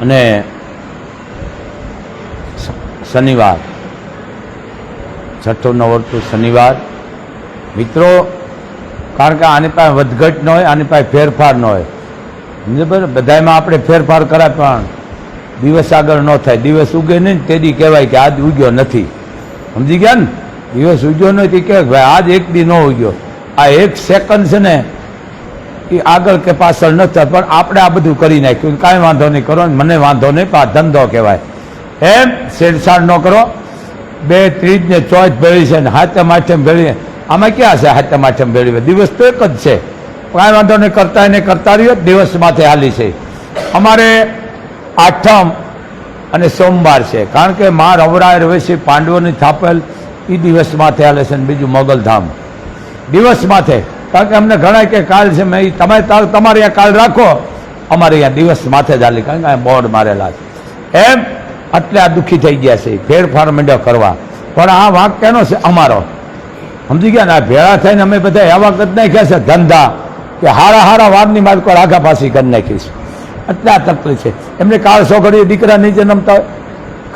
અને શનિવાર, છઠ્ઠું નવરતું શનિવાર. મિત્રો, કારણ કે આની પાસે વધઘટ ન હોય, આની પાસે ફેરફાર ન હોય. બધામાં આપણે ફેરફાર કરાય, પણ દિવસ આગળ ન થાય. દિવસ ઉગે નહીં તેથી કહેવાય કે આજ ઉગ્યો નથી. સમજી ગયા ને? દિવસ ઉગ્યો નથી કે ભાઈ આજ એક દી ન ઉગ્યો. આ એક સેકન્ડ છે ને એ આગળ કે પાછળ ન થાય, પણ આપણે આ બધું કરી નાખ્યું. કાંઈ વાંધો નહીં કરો, મને વાંધો નહીં, પણ ધંધો કહેવાય. એમ છેડછાડ ન કરો. બે ત્રીજ ને ચોથ ભેળી છે ને હાથમ આઠમ ભેળી. આમાં ક્યાં છે હાથમ આઠમ ભેળી? દિવસ તો એક જ છે. કાંઈ વાંધો નહીં, કરતા એને કરતા રહ્યો, દિવસ માથે હાલી છે. અમારે આઠમ અને સોમવાર છે. કારણ કે મા રવરાય છે પાંડવોની થાપેલ એ દિવસ માથે હાલે છે ને બીજું મોગલધામ. દિવસ માથે. કારણ કે અમને ઘણા કે કાલ છે, મેં તમે તમારે અહીંયા કાલ રાખો. અમારે અહીંયા દિવસ માથે હાલી. કારણ કે બોર્ડ મારેલા છે. એમ? એટલે આ દુઃખી થઈ ગયા છે. ફેરફાર મંડ્યો કરવા. પણ આ વાંક કેનો છે? અમારો. સમજી ગયા ને? આ ભેળા થઈને અમે બધા એવા કરી નાખ્યા છે, ધંધા, કે હારા હારા વારની માલકો આગા પાછી કરી નાખીશું. એટલે આ તકલીફ છે. એમને કાળ સોગડીએ દીકરા નીચે નમતા હોય.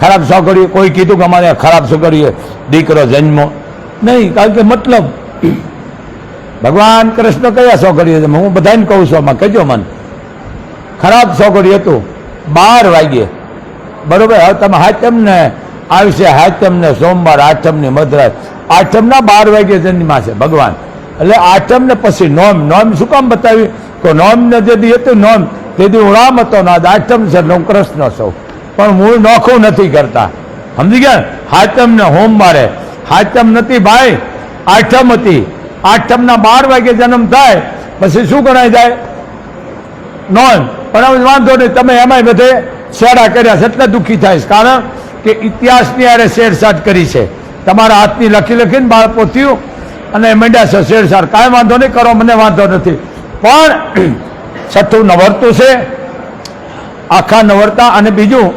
ખરાબ સોગડીએ કોઈ કીધું કે અમારે ખરાબ સોગડીએ દીકરો જન્મો નહીં, કારણ કે મતલબ ભગવાન કૃષ્ણ કયા સોગડીએ હતા હું બધાને કહું છું આમાં, કહેજો મન. ખરાબ સોગડી હતું. બાર વાગ્યે. બરોબર? હવે તમે હાચમ ને આવશે હાચમ ને સોમવાર આઠમની મધરાત. આઠમ ના બાર વાગ્યે જન્મા છે ભગવાન. એટલે આઠમ ને પછી નોમ. નોમ શું કામ બતાવી તો નોમ ને જે દી હતું નોમ, તે દી રામ હતો ના આઠમ છે હું કૃષ્ણ છું. પણ હું નોખું નથી કરતા. સમજી ગયા? ને? હાચમ ને હોમવારે. હાચમ નથી ભાઈ. આઠમ હતી. આઠમ ના બાર વાગે જન્મ થાય, પછી શું ગણાય જાય? નોન પણ હવે વાંધો નહીં, તમે એમાંય બધે શેડા કર્યા છે, એટલે દુઃખી થાય કારણ કે ઇતિહાસની આરે શેરસાટ કરી છે. તમારા હાથની લખી લખીને બાળકો થયું અને મંડ્યા છે શેરસાટ કાંઈ વાંધો નહીં, કરો, મને વાંધો નથી. પણ છઠ્ઠું નવરતું છે. આખા નવરતા અને બીજું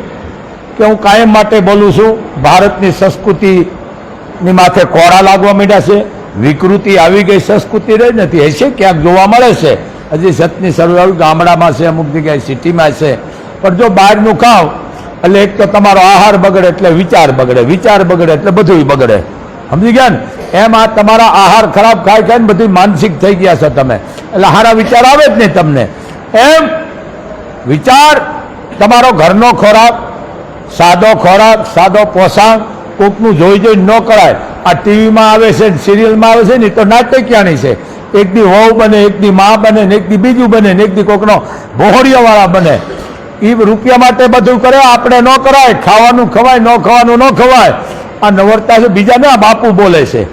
કે હું કાયમ માટે બોલું છું, ભારતની સંસ્કૃતિની માથે કોરા લાગવા માંડ્યા છે. વિકૃતિ આવી ગઈ, સંસ્કૃતિ રહી નથી. હશે? ક્યાંક જોવા મળે છે. હજી સતની શરૂઆત ગામડામાં છે, અમુક જગ્યાએ સિટીમાં છે. પણ જો બહારનું ખાવ, એટલે એક તો તમારો આહાર બગડે, એટલે વિચાર બગડે વિચાર બગડે, એટલે બધું બગડે. સમજી ગયા ને? એમ આ તમારા આહાર ખરાબ ખાઈ ખાઈને બધું માનસિક થઈ ગયા છો તમે. એટલે સારા વિચાર આવે જ નહીં તમને. એમ વિચાર, તમારો ઘરનો ખોરાક, સાદો ખોરાક, સાદો પોષાક કોકનું જોઈ જોઈ ન કરાય. આ ટીવીમાં આવે છે સિરિયલમાં આવે છે ને તો નાટકિયાણી છે. એક દી વહુ બને એક દી મા બને ને એક દી બીજું બને ને એક દી કોકનો વાળા બને. એ રૂપિયા માટે બધું કરે, આપણે ન કરાય, ખાવાનું ખવાય, ન ખાવાનું ન ખવાય. આ નવરતા છે, બીજા ના બાપુ બોલે છે.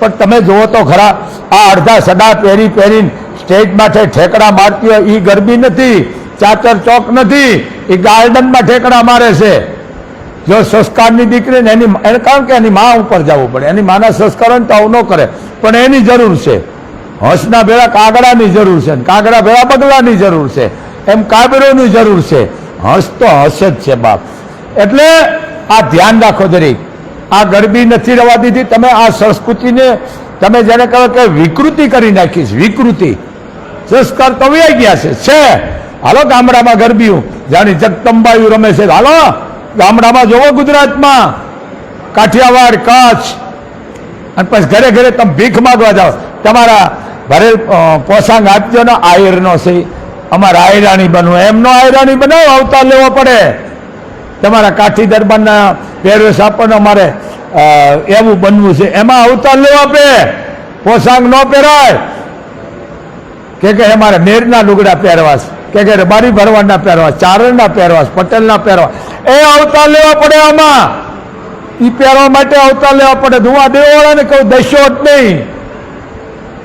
પણ તમે જુઓ તો ખરા, આ અડધા સડા પહેરી પહેરીને સ્ટેજ માટે ઠેકડા મારતી હોય એ ગરબી નથી ચાચર ચોક નથી એ ગાર્ડનમાં ઠેકડા મારે છે. જો સંસ્કારની દીકરીને એની એને કારણ કે એની મા ઉપર જવું પડે, એની માના સંસ્કાર તો આવું ન કરે, પણ એની જરૂર છે. હંસના ભેળા કાગડાની જરૂર છે કાગડા ભેળા બગલાની જરૂર છે, એમ કાબરોની જરૂર છે. હંસ તો હંસ જ છે બાપ. એટલે આ ધ્યાન રાખો દરેક આ ગરબી નથી રવા દીધી, તમે આ સંસ્કૃતિને, તમે જેને કહો કે વિકૃતિ કરી નાખી છે વિકૃતિ. સંસ્કાર તો વહી ગયા છે છે. હાલો ગામડામાં ગરબીઓ જાણી જગતંબાયું રમે છે. હાલો. ગામડામાં જોવો ગુજરાતમાં. કાઠિયાવાડ, કચ્છ. અને પછી ઘરે ઘરે તમે ભીખ માગવા જાઓ. તમારા ભરેલ પોસાંગ આપજો ને આયરનો છે. અમારે આયરાણી બનવું. એમનો આયરાણી બનાવો, અવતાર લેવો પડે. તમારા કાઠી દરબારના પહેરવેશ આપણને અમારે એવું બનવું છે. એમાં અવતાર લેવો આપે. પોસાંગ ન પહેરાય. કે અમારે મેરના લુગડા પહેરવાસ કે કે રબારી ભરવાડના પહેરવાસ ચારણના પહેરવાસ પટેલના પહેરવા. એ અવતાર લેવા પડે આમાં. એ પહેરવા માટે અવતાર લેવા પડે. ધુવા દેવાળાને કહું દસ્યો જ નહીં.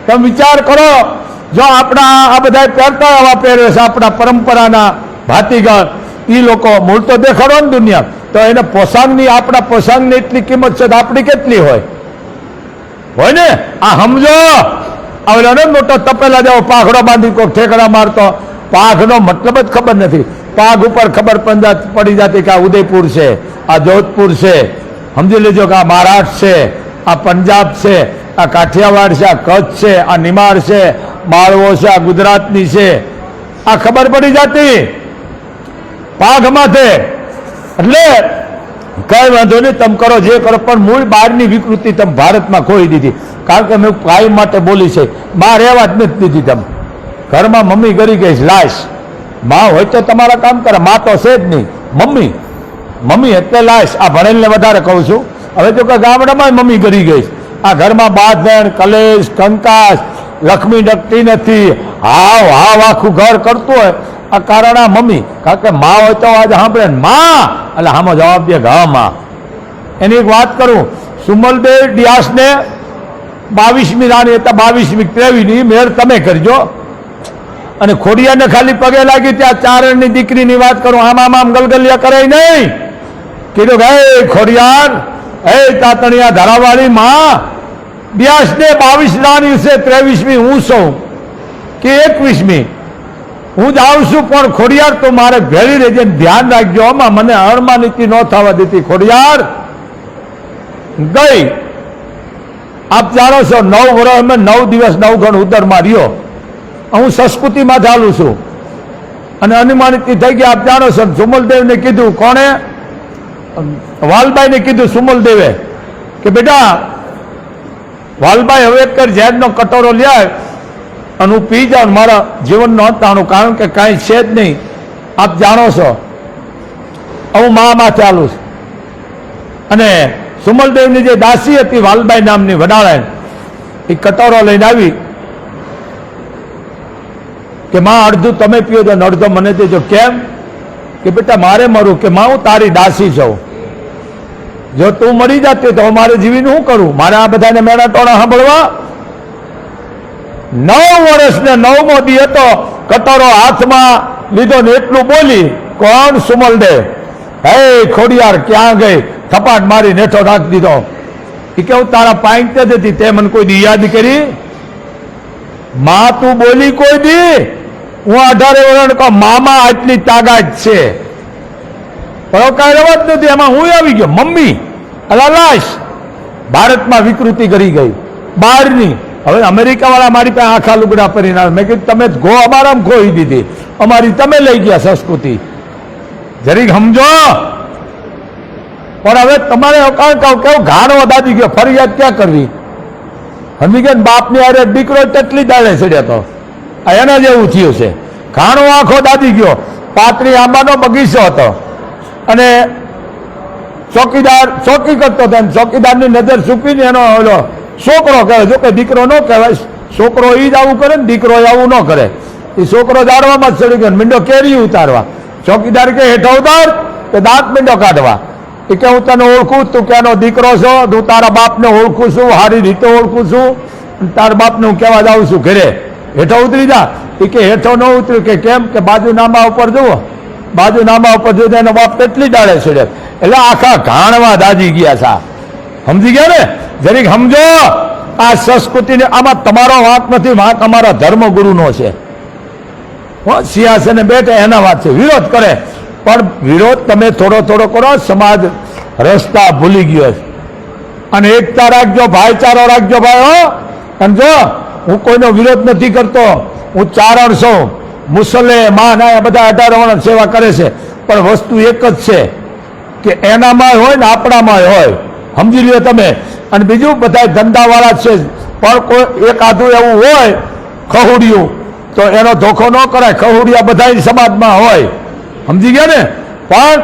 તમે વિચાર કરો, જો આપણા આ બધા પહેરતા આવા પહેરવેશ આપણા પરંપરાના ભાતીગણ એ લોકો મૂળ તો દેખાડો ને દુનિયા. તો એને પોશાકની, આપણા પોશાકની એટલી કિંમત છે તો આપણી કેટલી હોય? હોય ને? આ સમજો. ને મોટો તપેલા જેવો પાઘડો બાંધી કોઈ ઠેકડા મારતો. પાઘનો મતલબ જ ખબર નથી. પાઘ ઉપર ખબર પડી જતી કે આ ઉદયપુર છે, આ જોધપુર છે. સમજી લેજો કે આ મહારાષ્ટ્ર છે, આ પંજાબ છે, આ કાઠિયાવાડ છે, આ કચ્છ છે, આ નિમાડ છે, માળવો છે, આ ગુજરાતની છે. આ ખબર પડી જતી. પાઘ માથે એટલે કઈ વાંધો નહીં, તમે કરો જે કરો, પણ મૂળ બહારની વિકૃતિ તમે ભારતમાં ખોઈ દીધી. કારણ કે મેં કાયમ માટે બોલી છે, બહાર રહેવા જ નથી દીધી તમે. ઘરમાં મમ્મી ગરી ગઈ લાશ. માં હોય તો તમારા કામ કરે, માં તો છે જ નહીં. મમ્મી મમ્મી એટલે લાશ. આ ભણેલને વધારે કહું છું. હવે તો કે ગામડામાં મમ્મી ગરી ગઈ આ ઘરમાં બાંધણ, કલેશ, કંકાસ, લક્ષ્મી ડકતી નથી. હાવ હાવ આખું ઘર કરતું હોય. આ કારણ આ મમ્મી. કારણ કે માં હોય તો આજે સાંભળે માં. એટલે આમાં જવાબ દે માં. એની એક વાત કરું. સુમલદેવ ડિયાસને બાવીસમી રાણી હતા, બાવીસમી ત્રેવીસની મેળ તમે કરજો. અને ખોડિયાને ખાલી પગે લાગી ત્યાં ચારણની દીકરીની વાત કરું. આમ આમ આમ ગલગલિયા કરે નહીં. કીધું હે ખોડિયાર, હે તાતણિયા ધારાવાળી માં બ્યાસ ને બાવીસ રાણી છે ત્રેવીસમી, હું છું કે એકવીસમી. હું જાઉં છું, પણ ખોડિયાર, તો મારે ભેળી રહેજે ધ્યાન રાખજો. આમાં મને અણમાનીતી ન થવા દેતી, ખોડિયાર. ગઈ. આપ જાણો છો, નવ વર્ષ અમે નવ દિવસ નવ ગણ ઉદર રહ્યો. હું સંસ્કૃતિમાં ચાલું છું. અને અનુમાનિત થઈ ગયા, આપ જાણો છો સુમલદેવને કીધું, કોણે? વાલબાઈને કીધું સુમલદેવે કે બેટા, વાલબાઈ હવે એક ઝેરનો કટોરો લ્યાય અને હું પી જાઉં મારા જીવનનો અંતાણું કારણ કે કાંઈ છે જ નહીં. આપ જાણો છો. હું મામાં ચાલું છું. અને સુમલદેવની જે દાસી હતી, વાલબાઈ નામની વડાળાએ એ કટોરો લઈને આવી કે માં અડધું તમે પીઓ છો ને અડધો મને દેજો. કેમ? કે બેટા મારે મરું કે માં, હું તારી દાસી છું. જો તું મરી જતી તો મારે જીવીને શું કરું? મારે આ બધાને મેળા ટોળા સાંભળવા? નવ વર્ષ ને નવમો દી હતો. કટોરો હાથમાં લીધો ને એટલું બોલી, કોણ સુમલ દે? હે ખોડિયાર, ક્યાં ગઈ? થપાટ મારી નેઠો રાખી દીધો. એ કે, હું તારા પાઈક તે હતી. તે મને કોઈ દી યાદ કરી? માં, તું બોલી કોઈ દી? હું અઢારે વર્ષ કહું, મામા આટલી તાકાત છે. પણ કાંઈ જ નથી, એમાં હું આવી ગયો. મમ્મી, અલા લાશ. ભારતમાં વિકૃતિ કરી ગઈ. બહારની. હવે અમેરિકા વાળા મારી પાસે આખા લુગડા પહેરીને આવે. મેં કીધું, તમે ગો અમારામાં ખોઈ દીધી. અમારી તમે લઈ ગયા સંસ્કૃતિ. જરીક સમજો. પણ હવે તમારે કારણ કહું, કેવું ઘાણો દાદી ગયો. ફરિયાદ ક્યાં કરવી? સમજી ગયા બાપની અરે દીકરો તેટલી દાડે ચડ્યા તો. એના જેવું થયું છે. ઘાણો આખો દાદી ગયો. પાતળી આંબાનો બગીચો હતો. અને ચોકીદાર, ચોકી કરતો હતો ચોકીદારની નજર ચૂકીને એનો ઓલો છોકરો કહેવાય. જો કે દીકરો ન કહેવાય, છોકરો એ જ આવું કરે ને દીકરો આવું ન કરે. એ છોકરો દાડવામાં જ ચડી ગયો મીંડો કેરી ઉતારવા. ચોકીદાર કે હેઠો ઉતાર કે દાંત મીંડો કાઢવા. એ કે હું તને ઓળખું તું ક્યાંનો દીકરો છો? હું તારા બાપને ઓળખું છું સારી રીતે ઓળખું છું. તારા બાપને હું કહેવા જાઉં છું ઘરે. હેઠો ઉતરી જા. એ કે હેઠો ન ઉતર્યું કે કેમ? કે બાજુ નામા ઉપર જુઓ. બાજુ નામા ઉપર જુઓ એનો બાપ કેટલી ડાળે છે એટલે આખા ઘાણવા દાજી ગયા આ. સમજી ગયા ને? જરીક સમજો, આ સંસ્કૃતિને આમાં તમારો વાંક નથી, વાંક અમારા ધર્મગુરુનો છે. સિંહાસને બેઠે એના વાત છે. વિરોધ કરે. પણ વિરોધ તમે થોડો થોડો કરો, સમાજ રસ્તા ભૂલી ગયો અને એકતા રાખજો, ભાઈચારો રાખજો ભાઈ હો અને જો હું કોઈનો વિરોધ નથી કરતો. હું ચારણ છું. મુસલે માં એ બધા અઢાર સેવા કરે છે. પણ વસ્તુ એક જ છે કે એનામાં હોય ને આપણામાં હોય. સમજી લ્યો તમે. અને બીજું બધા ધંધાવાળા છે. પણ કોઈ એક આધું એવું હોય, ખહુડિયું, તો એનો ધોખો ન કરાય. ખહુડિયા બધા સમાજમાં હોય. સમજી ગયા ને? પણ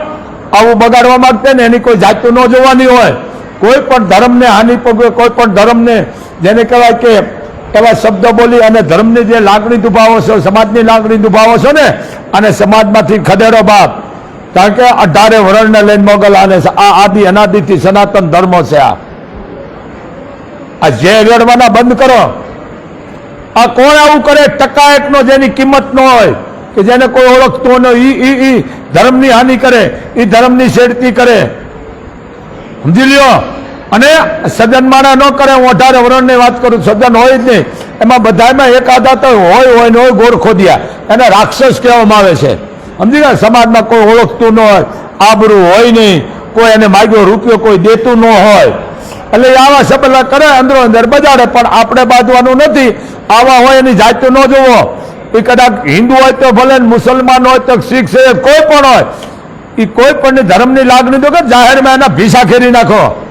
આવું બગાડવા માંગતે ને એની કોઈ જાતું ન જોવાની હોય. કોઈ પણ ધર્મને હાનિ પગવે કોઈ પણ ધર્મને જેને કહેવાય કે એવા શબ્દો બોલી અને ધર્મની જે લાગણી દુભાવો છો, સમાજની લાગણી દુભાવો છો ને, અને સમાજમાંથી ખદેડો બાપ, કારણ કે અઢારે વરણને લઈને મોગલ આ આદિ અનાદિથી સનાતન ધર્મો છે આ. જે રેડવાના બંધ કરો. આ કોણ આવું કરે ટકાએકનો જેની કિંમત ન હોય, કે જેને કોઈ ઓળખતો ન, ઈ ઈ ધર્મની હાનિ કરે એ ધર્મની છેડતી કરે. સમજી લ્યો? અને સજ્જન માણા ન કરે, હું અઢારે વરણની વાત કરું, સજ્જન હોય જ નહીં. એમાં બધામાં એકાદા તો હોય હોય ને હોય ગોળ ખોદ્યા. એને રાક્ષસ કહેવામાં આવે છે. સમજી ગયા? સમાજમાં કોઈ ઓળખતું ન હોય, આબરું હોય નહીં. કોઈ એને માગ્યો, રૂપિયો કોઈ દેતું ન હોય. એટલે આવા સબલા કરે અંદરો અંદર બજાડે, પણ આપણે બાંધવાનું નથી. આવા હોય એની જાતું ન જોવો એ કદાચ હિન્દુ હોય તો ભલે મુસલમાન હોય તો શીખ છે, કોઈ પણ હોય. એ કોઈ પણ ધર્મની લાગણી તો કે જાહેરમાં એના ભીસા ખેરી નાખો.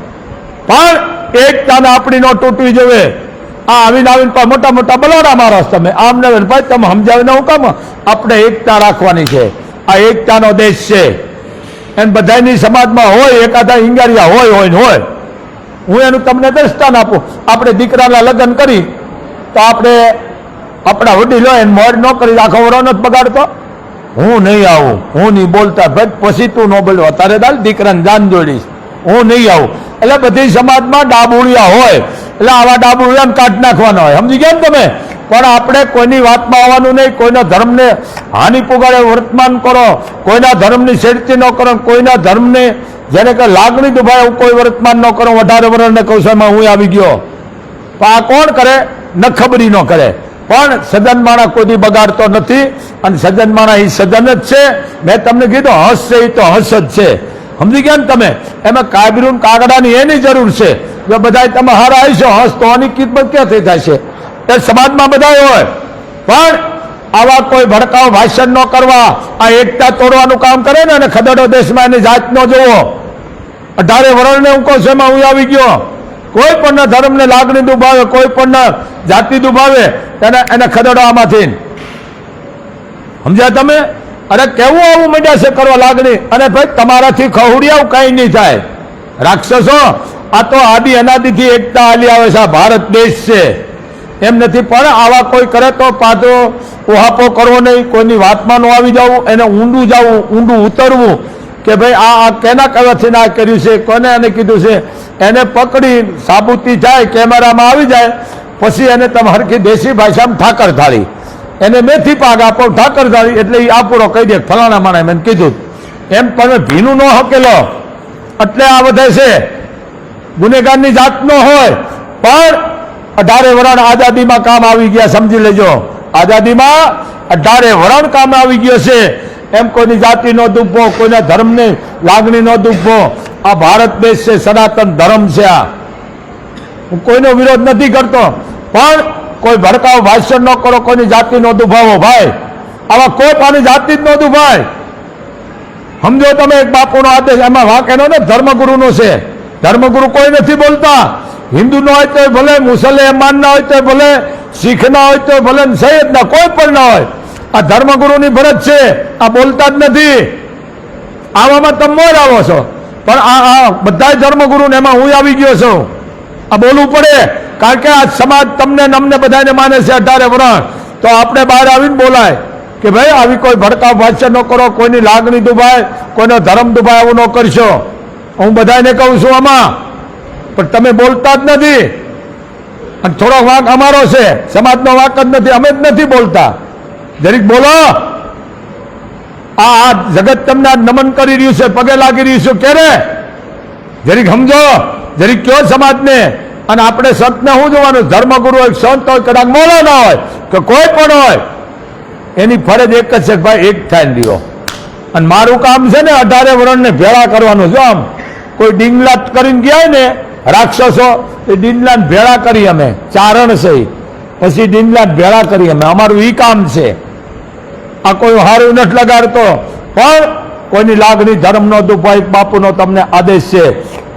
પણ એકતાને આપણી નો તૂટવી જોઈએ આ આવીને આવીને પણ મોટા મોટા બલોડા મારો તમે. આમ ને ભાઈ, તમે સમજાવીને હું કામ? આપણે એકતા રાખવાની છે. આ એકતાનો દેશ છે. એમ બધાની સમાજમાં હોય, એકાદા હિંગારિયા હોય હોય ને હોય. હું એનું તમને દ્રષ્ટાન આપું. આપણે દીકરાના લગ્ન કરી, તો આપણે આપણા વડીલો એને મોડ ન કરી, આખો વરો નથી બગાડતો. હું નહીં આવું. હું નહીં બોલતા. ભાઈ, પછી તું ન બોલ્યો તારે દાલ દીકરાને જાન જોડીશ હું નહીં આવું. એટલે બધી સમાજમાં ડાબુડિયા હોય, એટલે આવા ડાબુડિયાને કાઢી નાખવાના હોય. સમજી ગયા ને તમે? પણ આપણે કોઈની વાતમાં આવવાનું નહીં, કોઈના ધર્મને હાનિ પુગાડે વર્તમાન કરો, કોઈના ધર્મની છેડતી ન કરો, કોઈના ધર્મને જેને કે લાગણી દુભાય કોઈ વર્તમાન ન કરો, વધારે વર્ષને એમાં હું આવી ગયો. તો આ કોણ કરે? ન ખબરી ન કરે. પણ સજ્જન માણા કોઈથી બગાડતો નથી, અને સજ્જન માણા એ સજન જ છે. મેં તમને કીધું, હસ છે એ તો હસ જ છે. સમજી ગયા ને તમે? એમાં કાબરૂન કાગડાની એની જરૂર છે. જો બધા તમે હારા આવીશો હસ તો આની કિંમત ક્યાંથી થાય છે? એ સમાજમાં બધા હોય. પણ આવા કોઈ ભડકાવ ભાષણ ન કરવા. આ એકતા તોડવાનું કામ કરે ને અને ખદડો દેશમાં એની જાત ન જોવો અઢારે વરણને હું કહું છું એમાં હું આવી ગયો. કોઈ પણ ધર્મને લાગણી દુભાવે, કોઈ પણ જાતિ દુભાવે, એને એને ખદડો આમાંથી. સમજ્યા તમે? અરે કેવું આવું મીડિયા છે કરવા લાગણી? અને ભાઈ, તમારાથી ખવડિયાવું કઈ નહીં થાય. રાક્ષસો, આ તો આદિ અનાદિથી એકતા હાલી આવે છે, આ ભારત દેશ છે. એમ નથી, પણ આવા કોઈ કરે તો પાછો ઉહાપો કરવો નહીં, કોઈની વાતમાં ન આવી જવું, એને ઊંડું જવું, ઊંડું ઉતરવું કે ભાઈ, આ આ કેના કહેવાથી ના કર્યું છે, કોને એને કીધું છે? એને પકડી, સાબુતી જાય, કેમેરામાં આવી જાય, પછી એને તમે હરખી દેશી ભાષામાં ઠાકર થાળી એને મેથી પાક આપો ઠાકર ધારી એટલે એ આપુરો કહી દે, ફલાણા માણે મેં કીધું. એમ તમે ભીનું ન હકેલો એટલે આ વધે છે. ગુનેગારની જાતનો હોય, પણ અઢારે વરણ આઝાદીમાં કામ આવી ગયા, સમજી લેજો. આઝાદીમાં અઢારે વરણ કામ આવી ગયો છે. એમ કોઈની જાતિ નો દુભો, કોઈના ધર્મની લાગણી નો દુભો. આ ભારત દેશ છે, સનાતન ધર્મ છે આ. હું કોઈનો વિરોધ નથી કરતો. પણ કોઈ ભડકાવ ભાષણ ન કરો, કોઈની જાતિનો દુભાવો ભાઈ. આવા કોઈ પાની જાતિ જ ન દુભાય. સમજો તમે એક બાપુનો આદેશ, એમાં વાંક એનો ને, ધર્મગુરુનો છે. ધર્મગુરુ કોઈ નથી બોલતા. હિન્દુ ન હોય તો ભલે મુસલમાન ના હોય તો ભલે, શીખ ના હોય તો ભલે સૈયદ ના કોઈ પણ ના હોય. આ ધર્મગુરુની ફરજ છે. આ બોલતા જ નથી. આવામાં તમે મોર આવો છો. પણ આ બધા ધર્મગુરુ ને એમાં હું આવી ગયો છું. આ બોલવું પડે. કારણ કે આ સમાજ તમને નમને બધાને માને છે અઢારે વરણ. તો આપણે બહાર આવીને બોલાય કે ભાઈ, આવી કોઈ ભડકાવ ભાષ્ય ન કરો, કોઈની લાગણી દુભાય, કોઈનો ધર્મ દુભાય આવું ન કરશો. હું બધાને કહું છું આમાં. પણ તમે બોલતા જ નથી. અને થોડો વાંક અમારો છે. સમાજનો વાંક જ નથી. અમે જ નથી બોલતા. જરીક બોલો. આ આ જગત તમને નમન કરી રહ્યું છે, પગે લાગી રહ્યું છે, ક્યારે? જરીક સમજો. જરીક કયો સમાજને? અને આપણે સંતને શું જોવાનું? ધર્મગુરુ હોય, સંત હોય, કદાચ મોડો ના હોય, કે કોઈ પણ હોય, એની ફરજ એક જ છે ભાઈ એક થાય દીવો અને મારું કામ છે ને અઢારે વરણને ભેળા કરવાનું જો આમ. કોઈ ડીંગલા કરીને ગયા ને રાક્ષસો, એ ડીંગલા ભેળા કરી અમે. ચારણ છે. પછી ડીંગલા ભેળા કરી અમે. અમારું ઈ કામ છે. આ કોઈ હારું નથી લગાડતો. પણ કોઈની લાગણી ધર્મનો દુભાઈ બાપુનો તમને આદેશ છે.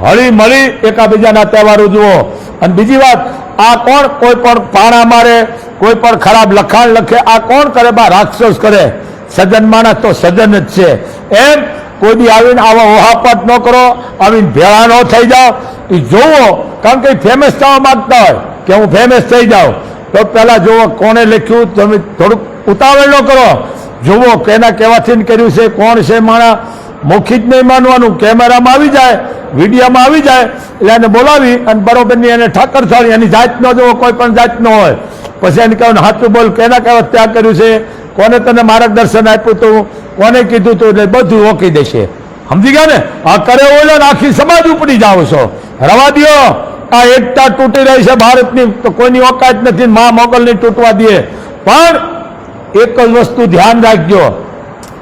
હળી મળી એકાબીજાના તહેવારો જુઓ. અને બીજી વાત, આ કોણ? કોઈ પણ પાણા મારે, કોઈ પણ ખરાબ લખાણ લખે, આ કોણ કરે? બા, રાક્ષસ કરે. સજ્જન માણસ તો સજ્જન જ છે. એમ કોઈ દી આવીને આવા ઓહાપટ ન કરો, આવીને ભેળા ન થઈ જાઓ. એ જોવો કારણ કે ફેમસ થવા માંગતા હોય કે હું ફેમસ થઈ જાઉં. તો પહેલાં જુઓ કોણે લખ્યું, તમે થોડુંક ઉતાવળ ન કરો. જુઓ કેના કહેવાથી કર્યું છે, કોણ છે માણા. મૌખિક નહીં માનવાનું. કેમેરામાં આવી જાય, વિડીયોમાં આવી જાય, એટલે એને બોલાવી અને બરોબરની એને ઠાકર થાળી એની જાત ન જોવો કોઈ પણ જાત ન હોય. પછી એને કહેવાનું હાથું બોલ, કેના કહેવા ત્યાં કર્યું છે? કોને તને માર્ગદર્શન આપ્યું હતું કોને કીધું હતું એટલે બધું ઓકી દેશે. સમજી ગયા ને? આ કરે ઓલો ને, આખી સમાજ ઉપડી જાઓ છો. રવા દો. આ એકતા તૂટી રહી છે ભારતની, તો કોઈની ઓકાત નથી મા મોગલની તૂટવા દે. પણ એક જ વસ્તુ ધ્યાન રાખજો.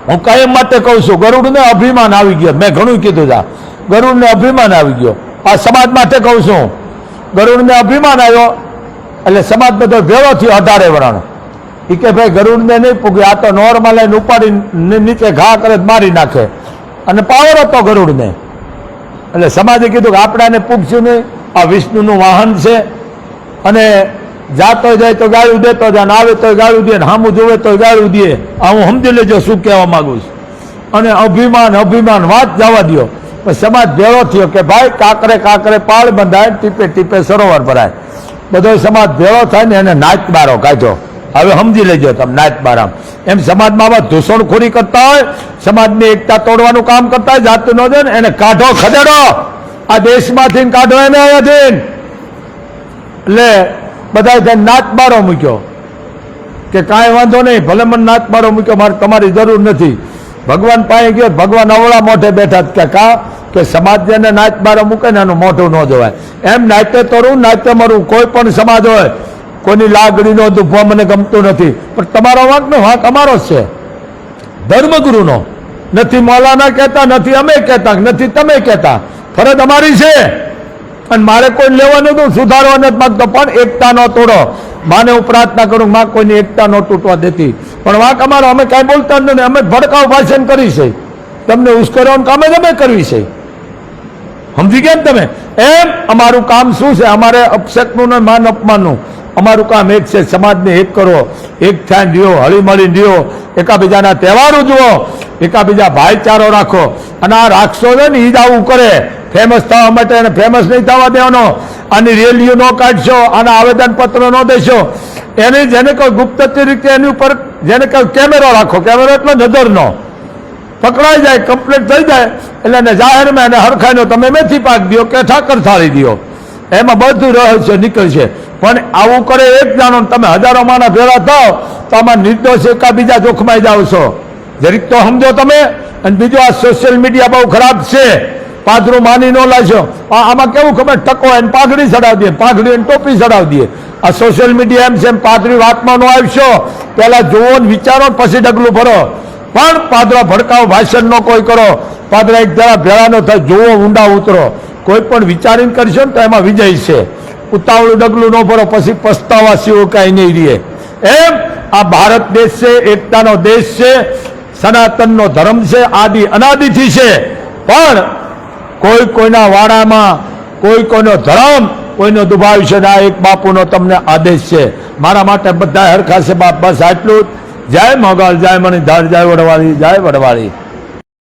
હું કાયમ માટે કહું છું, ગરુડને અભિમાન આવી ગયો. મેં ઘણું કીધું છે ગરુડને અભિમાન આવી ગયો. આ સમાજ માટે કહું છું. ગરુડને અભિમાન આવ્યો, એટલે સમાજ બધો ભેળો થયો અઢારે વરણ. એ કે ભાઈ, ગરુડને નહીં પૂગે, આ તો નોર્મલ એને ઉપાડી નીચે ઘા કરે મારી નાખે. અને પાવર હતો ગરુડને. એટલે સમાજે કીધું કે આપણે આને પૂગશું નહીં. આ વિષ્ણુનું વાહન છે. અને જાતો જાય તો ગાળું દેતો જાય આવે તો ગાળું દે સામું જોવે તો ગાળું દે. હું સમજી લેજો શું કહેવા માંગુ છું. અને અભિમાન અભિમાન, વાત જવા પણ સમાજ ભેળો થયો કે ભાઈ, કાકરે કાકરે પાળ બંધાય, ટીપે ટીપે સરોવર ભરાય. બધો સમાજ ભેળો થાય ને એને નાચ બારો કાઢો. હવે સમજી લેજો તમે નાચ બારામ. એમ સમાજમાં આવા ધૂસણખોરી કરતા હોય, સમાજની એકતા તોડવાનું કામ કરતા હોય, જાતું ન દે ને એને કાઢો ખદેડો. આ દેશમાંથી કાઢો એને અહીંયાથી એટલે બધા ત્યાં નાચ બારો મૂક્યો. કે કાંઈ વાંધો નહીં, ભલે મને નાત બારો મૂક્યો, મારે તમારી જરૂર નથી. ભગવાન પાસે ગયો, ભગવાન અવળા મોઢે બેઠા કે કા? કે સમાજ જેને નાચ બારો મૂકે ને એનું મોઢું ન જોવાય. એમ નાચે તોરું નાચે મરું. કોઈ પણ સમાજ હોય, કોઈની લાગણીનો દુભવા મને ગમતું નથી. પણ તમારો વાંક નો વાંક અમારો જ છે. ધર્મગુરુનો. નથી મૌલાના કહેતા, નથી અમે કહેતા, નથી તમે કહેતા. ફરજ અમારી છે. અને મારે કોઈ લેવાનું સુધારવા નથી માગતો, પણ એકતા ન તોડો માને હું પ્રાર્થના કરું, માં કોઈની એકતા ન તૂટવા દેતી. પણ વાંક અમારો, અમે કાંઈ બોલતા જ નથી, અમે ભડકાવ ભાષણ કરી છે. તમને ઉશ્કેરવાનું કામ અમે કરવી છે. સમજી ગયા તમે? એમ અમારું કામ શું છે? અમારે અપશકનું ને માન અપમાનનું. અમારું કામ એક છે, સમાજને એક કરો. એક થઈને રહ્યો હળીમળી રહ્યો એકાબીજાના તહેવાર ઉજવો એકાબીજા ભાઈચારો રાખો. અને આ રાખશો ને એ જ આવું કરે. ફેમસ થવા માટે અને ફેમસ નહીં થવા દેવાનો. આની રેલીઓ ન કાઢશો, આના આવેદનપત્ર ન દેશો. એને જેને કહો ગુપ્ત રીતે એની ઉપર જેને કહો કેમેરો રાખો, કેમેરો એટલે નજરનો. પકડાઈ જાય કમ્પ્લીટ થઈ જાય. એટલે એને જાહેરમાં એને હરખાઈનો તમે મેથી પાક દો કે ઠાકર થાળી દો. એમાં બધું રહસ્ય નીકળશે. પણ આવું કરે એક જાણો તમે હજારો માણસ ભેળા થાવ તો આમાં નિર્દોષ એકાબીજા જોખમાઈ જાવ છો. જરીક તો સમજો તમે, અને બીજું આ સોશિયલ મીડિયા બહુ ખરાબ છે. પાથરું માની ન આ- આમાં કેવું ખબર? ટકો એને પાઘડી ચડાવી દે, પાઘડી એને ટોપી ચડાવી દે. આ સોશિયલ મીડિયા એમ છે એમ પાદરી વાતમાં ન આવશો. પહેલા જુઓ વિચારો પછી ડગલું ભરો. પણ પાદરા ભડકાવ ભાષણ નો કોઈ કરો. પાદરા એક જરા ભેળા નો થાય, જુઓ ઊંડા ઉતરો. કોઈ પણ વિચારીને કરશો ને તો એમાં વિજય છે. ઉતાવળું ડગલું ન ભરો, પછી પસ્તાવા સિવાય કાંઈ નહીં રહે. એમ આ ભારત દેશ છે, એકતાનો દેશ છે. સનાતનનો ધર્મ છે, આદિ અનાદિથી છે. પણ કોઈ કોઈના વાડામાં, કોઈ કોઈનો ધર્મ, કોઈનો દુભાવ છે આ એક બાપુનો તમને આદેશ છે. મારા માટે બધા હરખા છે બાપ, બસ આટલું જય મોગલ, જય મણિધાર, જય વડવાળી જય વડવાળી.